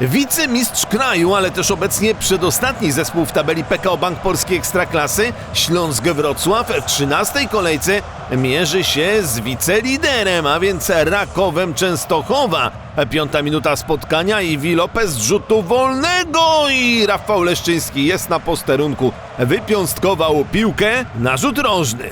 Wicemistrz kraju, ale też obecnie przedostatni zespół w tabeli PKO Bank Polskiej Ekstraklasy, Śląsk Wrocław w 13 kolejce mierzy się z wiceliderem, a więc Rakowem Częstochowa. Piąta minuta spotkania i Wi Lopez z rzutu wolnego i Rafał Leszczyński jest na posterunku. Wypiąstkował piłkę na rzut rożny.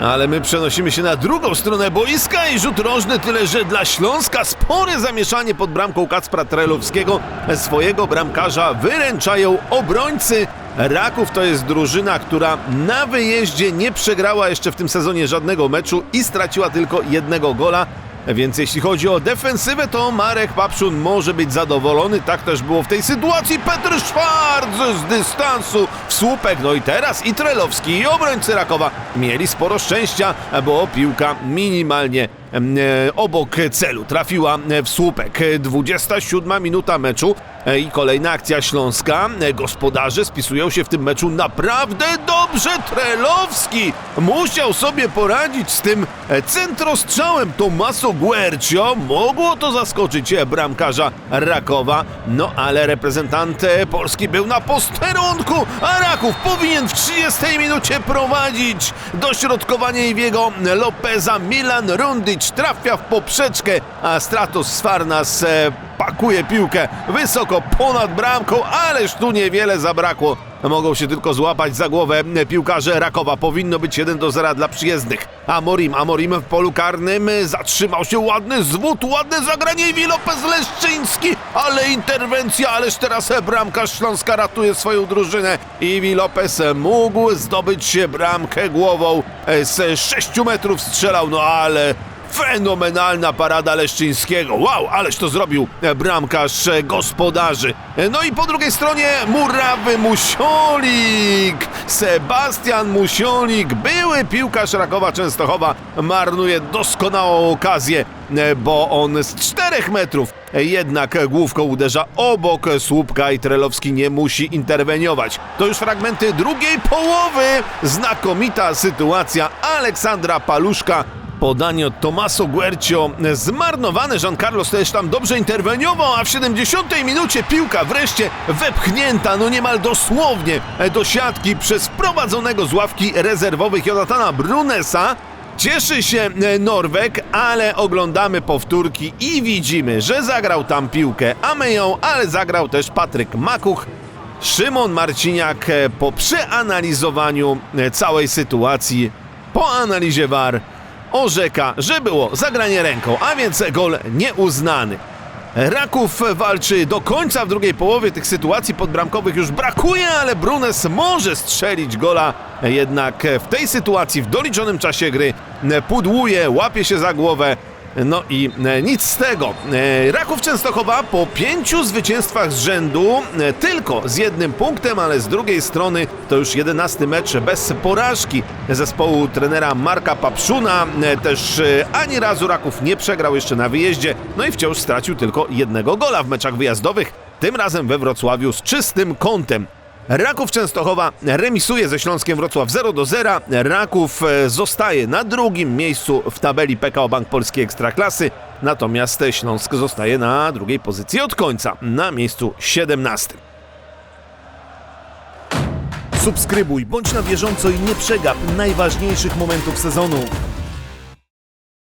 Ale my przenosimy się na drugą stronę boiska i rzut rożny, tyle że dla Śląska spore zamieszanie pod bramką Kacpra Trelowskiego. Swojego bramkarza wyręczają obrońcy. Raków to jest drużyna, która na wyjeździe nie przegrała jeszcze w tym sezonie żadnego meczu i straciła tylko jednego gola. Więc jeśli chodzi o defensywę, to Marek Papszun może być zadowolony. Tak też było w tej sytuacji. Petr Szwarc z dystansu w słupek. No i teraz i Trelowski, i obrońcy Rakowa mieli sporo szczęścia, bo piłka minimalnie obok celu trafiła e, w słupek. 27 minuta meczu e, i kolejna akcja Śląska. E, Gospodarze spisują się w tym meczu naprawdę dobrze. Trelowski musiał sobie poradzić z tym e, centrostrzałem Tomaso Guercio. Mogło to zaskoczyć e, bramkarza Rakowa, no ale reprezentant e, Polski był na posterunku, a Raków powinien w 30 minucie prowadzić. Dośrodkowanie Iwiego Lopeza Milan Rundic trafia w poprzeczkę, a Stratos Sfarnas e, pakuje piłkę wysoko ponad bramką, ależ tu niewiele zabrakło. Mogą się tylko złapać za głowę piłkarze Rakowa. Powinno być 1 do 0 dla przyjezdnych. Amorim, Amorim w polu karnym zatrzymał się ładny zwód, ładne zagranie i Lopez Leszczyński, ale interwencja, ależ teraz bramkarz Śląska ratuje swoją drużynę. Iwi Lopez mógł zdobyć bramkę głową z 6 metrów strzelał, no ale Fenomenalna parada Leszczyńskiego. Wow, ależ to zrobił e, bramkarz e, gospodarzy. E, No i po drugiej stronie Murawy Musiolik. Sebastian Musiolik, były piłkarz Rakowa Częstochowa, marnuje doskonałą okazję, bo on z czterech metrów jednak główką uderza obok słupka i Trelowski nie musi interweniować. To już fragmenty drugiej połowy. Znakomita sytuacja Aleksandra Paluszka Podanie od Tomaso Guercio zmarnowane. Jean Carlos też tam dobrze interweniował, a w 70 minucie piłka wreszcie wepchnięta, no niemal dosłownie do siatki przez prowadzonego z ławki rezerwowych Jonatana Brunesa. Cieszy się e, Norweg, ale oglądamy powtórki i widzimy, że zagrał tam piłkę Ameją, ale zagrał też Patryk Makuch. Szymon Marciniak e, po przeanalizowaniu e, całej sytuacji, po analizie VAR orzeka, że było zagranie ręką, a więc gol nieuznany. Raków walczy do końca w drugiej połowie tych sytuacji podbramkowych już brakuje, ale Brunes może strzelić gola. Jednak w tej sytuacji w doliczonym czasie gry pudłuje, łapie się za głowę. No i e, nic z tego. E, Raków Częstochowa po pięciu zwycięstwach z rzędu, e, tylko z jednym punktem, ale z drugiej strony to już jedenasty mecz bez porażki zespołu trenera Marka Papszuna. Też ani razu Raków nie przegrał jeszcze na wyjeździe, no i wciąż stracił tylko jednego gola w meczach wyjazdowych, tym razem we Wrocławiu z czystym kątem. Raków Częstochowa remisuje ze Śląskiem Wrocław 0 do 0. Raków e, zostaje na drugim miejscu w tabeli PKO Bank Polskiej Ekstraklasy, natomiast Śląsk zostaje na drugiej pozycji od końca, na miejscu 17. Subskrybuj, bądź na bieżąco i nie przegap najważniejszych momentów sezonu.